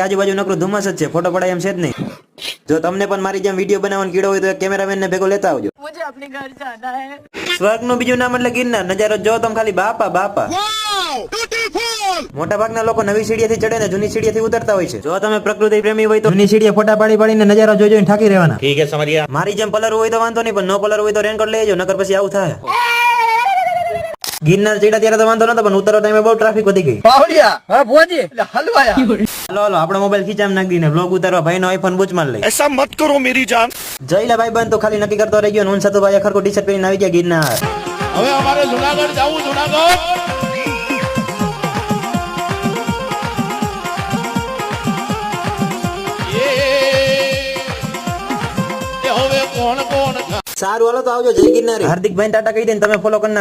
આજુબાજુ નકરું ધુમ્મસ જ છે ગિરનાર નજારો જો તમે ખાલી બાપા બાપા. મોટા ભાગના લોકો નવી સીડીએથી ચડે ને જૂની સીડીએથી ઉતરતા હોય છે. જો તમે પ્રકૃતિ પ્રેમી હોય તો જૂની સીડીએ ફોટા પાડી પાડીને નજારો જોઈ જોઈને થાકી રહેવાના. મારી જેમ પલર હોય તો વાંધો નહીં પણ નો પલર હોય તો રેનકોટ લેજો નગર પછી આવું થાય. ગિરનાર ચડ્યા ત્યારે તો વાંધો નતો પણ ઉતરો ટાઈમે બહુ ટ્રાફિક વધી ગઈ. પાવડિયા હા ભોજી એટલે હલવાયા. હાલો હાલો આપણો મોબાઈલ ખીચામ નાખી દઈને બ્લોગ ઉતારવા. ભાઈનો આઈફોન બુચમાં લઈ. એસા મત કરો મેરી જાન. જઈલા ભાઈ બંધ તો ખાલી નક્કી કરતો રહી ગયો નોન સાતો ભાઈ ખરકો ટી પહેરીને આવી ગયા ગિરનાર. હવે અમારે જુનાગઢ જવું જુનાગઢ. સારું હાલો તો આવજો જય ગિરનારી. હાર્દિક ભાઈ ટાટા કહી દે તમે ફોલો કરી